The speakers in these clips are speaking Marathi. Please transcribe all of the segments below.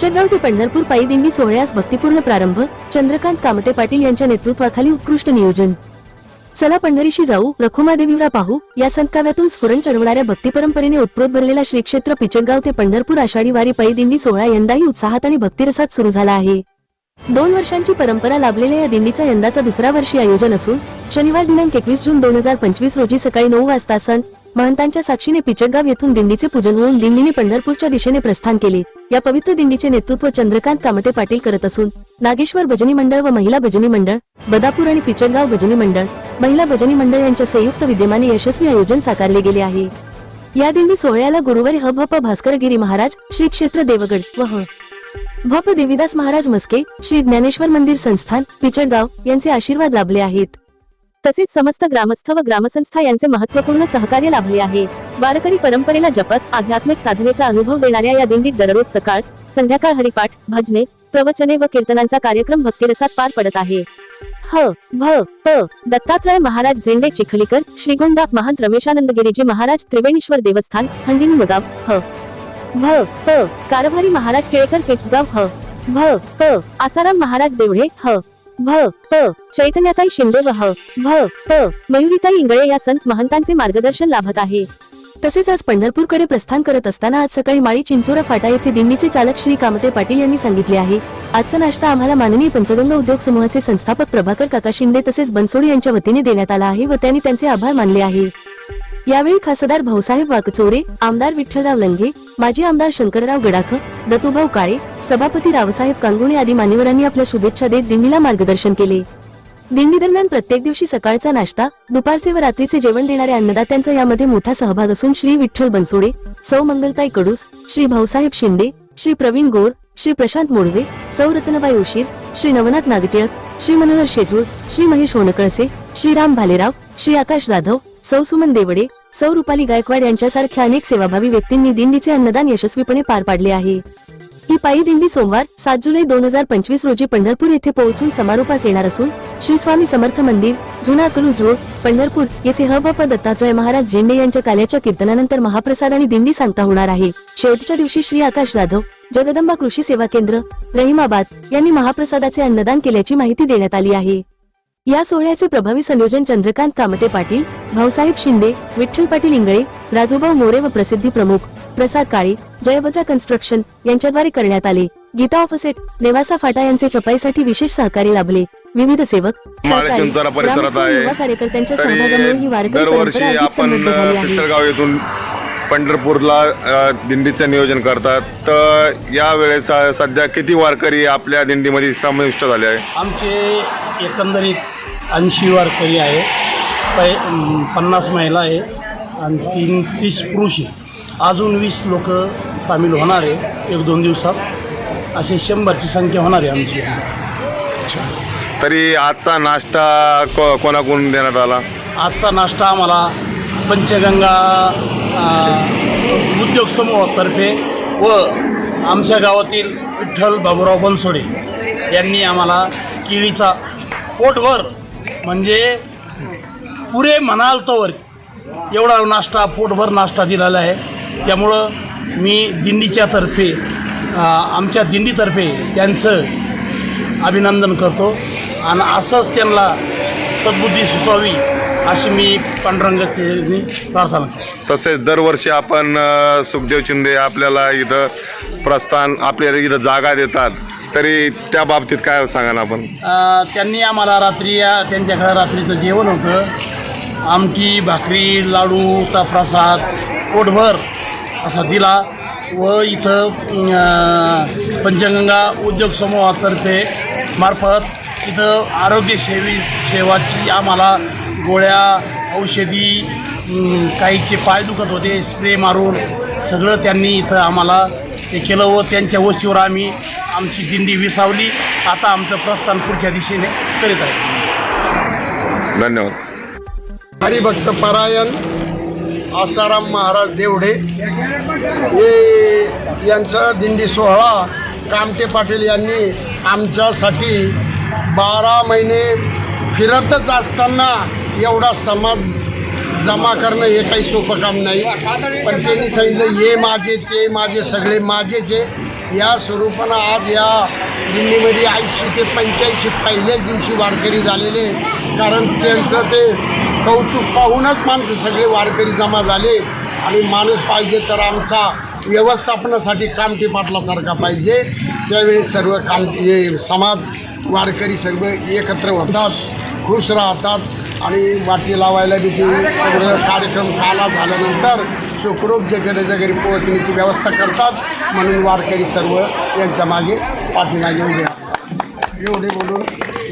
पिचरगाव ते पंढरपूर पायी दिंडी सोहळ्यास भक्तिपूर्ण प्रारंभ चंद्रकांत कामटे पाटील यांच्या नेतृत्वाखाली उत्कृष्ट नियोजन. चला पंढरीशी जाऊ रखुमादेवीला पाहू या संतकाव्यातून स्फुरण चढवणाऱ्या भक्ती परंपरेने उत्प्रोत भरलेला श्री क्षेत्र पिचटगाव ते पंढरपूर आषाढी वारी पायी दिंडी सोहळा यंदाही उत्साहात आणि भक्तिरसात सुरू झाला आहे. दोन वर्षांची परंपरा लाभलेल्या या दिंडीचा यंदाचा दुसरा वर्षी आयोजन असून शनिवार दिनांक एकवीस जून दोन हजार पंचवीस रोजी सकाळी नऊ वाजता संत महंतांच्या साक्षीने पिचटगाव येथून दिंडीचे पूजन होऊन दिंडीने पंढरपूरच्या दिशेने प्रस्थान केले. या पवित्र दिंडीचे नेतृत्व चंद्रकांत कामटे पाटील करत असून नागेश्वर भजनी मंडळ व महिला भजनी मंडळ बदापूर आणि पिचडगाव भजनी मंडळ महिला भजनी मंडळ यांच्या संयुक्त विद्यमाने यशस्वी आयोजन साकारले गेले आहे. या दिंडी सोहळ्याला गुरुवारी हब हप भास्करगिरी महाराज श्री क्षेत्र देवगड व ह. भप देवीदास महाराज मस्के श्री ज्ञानेश्वर मंदिर संस्थान पिचडगाव यांचे आशीर्वाद लाभले आहेत. तसेच समस्त ग्रामस्थ व ग्रामसंस्था यांचे महत्त्वपूर्ण सहकार्य लाभले आहे. वारकरी परंपरेला जपत आध्यात्मिक साधनेचा अनुभव देणाऱ्या या दिंडीत दररोज सकाळ संध्याकाळ हरिपाठ भजने प्रवचने व कीर्तनांचा कार्यक्रम भक्तिरसात पार पडत आहे. ह भ प दत्तात्रय महाराज झेंडे चिखलीकर श्रीगोंदा महंत रमेशानंदगिरीजी महाराज त्रिवेणीश्वर देवस्थान हंडिनी मुगाव ह. भ प कारभारी महाराज केळेकर पेचगाव ह. भ प आसाराम महाराज देवळे ह. भ प चैतन्याताई शिंदे व ह भ प मयुरीताई इंगळे या संत महंतांचे मार्गदर्शन लाभत आहे. तसेच आज पंढरपूरकडे प्रस्थान करत असताना आज सकाळी माळी चिंचोरा फाटा येथे दिंडीचे चालक श्री कामटे पाटील यांनी सांगितले आहे. आजचा नाश्ता आम्हाला माननीय पंचगंगा उद्योग समूहाचे संस्थापक प्रभाकर काका शिंदे तसेच बनसोडी यांच्या वतीने देण्यात आला आहे व त्यांनी त्यांचे आभार मानले आहे. यावेळी खासदार भाऊसाहेब वाकचोरे आमदार विठ्ठलराव लंगे माजी आमदार शंकरराव गडाख दतुभाऊ काळे सभापती रावसाहेब कांगुणे आदी मान्यवरांनी आपल्या शुभेच्छा देत दिंडीला मार्गदर्शन केले. दिंडी दरम्यान प्रत्येक दिवशी सकाळचा नाश्ता दुपारचे व रात्रीचे जेवण देणाऱ्या अन्नदात्यांचा यामध्ये मोठा सहभाग असून श्री विठ्ठल बनसोडे सौ मंगलताई कडूस श्री भाऊसाहेब शिंदे श्री प्रवीण गोर श्री प्रशांत मोडवे सौ रत्नबाई उशीर श्री नवनाथ नागटिळक श्री मनोहर शेजूळ श्री महेश होणकळसे श्री राम भालेराव श्री आकाश जाधव सौ सुमन देवडे सौ रुपाली गायकवाड यांच्यासारख्या अनेक सेवाभावी व्यक्तींनी दिंडीचे अन्नदान यशस्वीपणे पार पाडले आहे. ही पायी दिंडी सोमवार सात जुलै दोन हजार पंचवीस रोजी पंढरपूर येथे पोहोचून समारोपास येणार असून श्री स्वामी समर्थ मंदिर जुना अकलूज रोड पंढरपूर येथे हबप दत्तात्रय महाराज झेंडे यांच्या काल्याच्या कीर्तनानंतर महाप्रसाद आणि दिंडी सांगता होणार आहे. शेवटच्या दिवशी श्री आकाश जाधव जगदंबा कृषी सेवा केंद्र रहिमाबाद यांनी महाप्रसादाचे अन्नदान केल्याची माहिती देण्यात आली आहे. या सोहळ्याचे प्रभावी संयोजन चंद्रकांत कामटे पाटील भाऊसाहेब शिंदे विठ्ठल पाटील इंगळे राजूभाऊ मोरे व प्रसिद्धी प्रमुख प्रसाद काळे जयभद्रा कन्स्ट्रक्शन यांच्याद्वारे करण्यात आले. गीता ऑफसेट नेवासा फाटा यांचे चपाईसाठी विशेष सहकार्य लाभले. विविध सेवक सहकारी, ग्रामस्थ. युवा कार्यकर्त्यांच्या सहभागामुळे ही वारकरी दरवर्षी परंपरा अधिक आपण समृद्ध झाली आहे. येथून पंढरपूरला दिंडीचं नियोजन करतात. तर या वेळेस अ, सध्या किती वारकरी आपल्या दिंडीमध्ये समाविष्ट झाले आहे आमचे एकंदरीत ऐंशी वारकरी आहे पै पन्नास महिला आहे आणि तीन तीस पुरुष आहे अजून वीस लोक सामील होणार आहे एक दोन दिवसात. असे शंभरची संख्या होणार आहे आमची. तरी आजचा नाश्ता को कोणाकडून देण्यात आला? आजचा नाश्ता आम्हाला पंचगंगा उद्योग समूहातर्फे व आमच्या गावातील विठ्ठल बाबूराव बनसोडे यांनी आम्हाला केळीचा पोटभर म्हणजे पुरे म्हणाल तोवर एवढा नाश्ता पोटभर नाश्ता दिलेला आहे. त्यामुळं मी दिंडीच्या तर्फे आमच्या दिंडीतर्फे त्यांचं अभिनंदन करतो. आणि असंच त्यांना सद्बुद्धी सुचावी अशी मी पांडुरंगाची प्रार्थना करतो. तसेच दरवर्षी आपण सुखदेव शिंदे आपल्याला इथं प्रस्थान आपल्याला इथं जागा देतात. तरी त्या बाबतीत काय सांगा ना आपण त्यांनी आम्हाला रात्री या त्यांच्याकडे रात्रीचं जेवण होतं. आमटी भाकरी लाडू लाडूचा प्रसाद पोटभर असा दिला. व इथं पंचगंगा उद्योग समूहातर्फे मार्फत इथं आरोग्य सेवी सेवाची आम्हाला गोळ्या औषधी काहीचे पाय दुखत होते स्प्रे मारून सगळं त्यांनी इथं आम्हाला ते केलं व त्यांच्या वस्तीवर आम्ही आमची दिंडी विसावली. आता आमचं प्रस्थान पुढच्या दिशेने करीत आहे. धन्यवाद. हरिभक्त परायण आसाराम महाराज देवडे हे यांचा दिंडी सोहळा कामटे पाटील यांनी आमच्यासाठी बारा महिने फिरतच असताना एवढा समाज जमा करणं हे काही सोपं काम नाही. पण त्यांनी सांगितलं हे माझे ते माझे सगळे माझेच आहे या स्वरूपानं आज या दिल्लीमध्ये ऐंशी ते पंच्याऐंशी पहिल्याच दिवशी वारकरी झालेले कारण त्यांचं ते कौतुक पाहूनच माणसं सगळे वारकरी जमा झाले. आणि माणूस पाहिजे तर आमचा व्यवस्थापनासाठी कामठी पाटलासारखा पाहिजे. त्यावेळी सर्व काम हे समाज वारकरी सर्व एकत्र होतात खुश राहतात. आणि वाटी लावायला तिथे सगळं कार्यक्रम काला झाल्यानंतर सुखरूप ज्याच्या त्याच्या घरी पोहोचण्याची व्यवस्था करतात म्हणून वारकरी सर्व यांच्या मागे पाठीमागे उभे असतात एवढे बोलून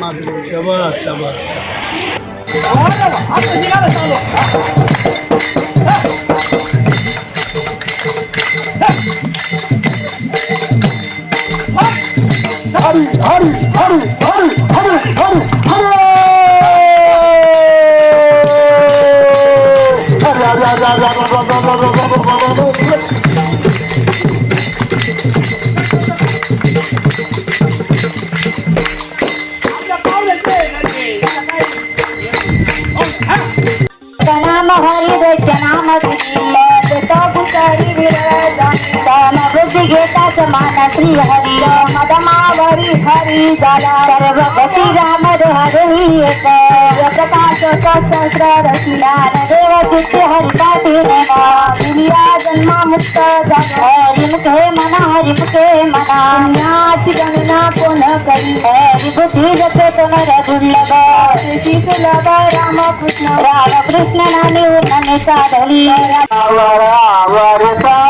माझे बोलणे. शबास शबास. नाम समान श्री हरी मदमावरी हरी झाला सर्व गती राम हरी प्रकाश सहस्र रचिला देव चित्ते हरी पाठी दुनिया जन्म मुक्त हरी मुखे मना हरी मुखे मना पुण्याची गणना कोण करी हरी बुद्धी जसे नर दुर्लभ श्री सुलभ राम कृष्ण राम कृष्ण नामे उन्नने साधली वर आवर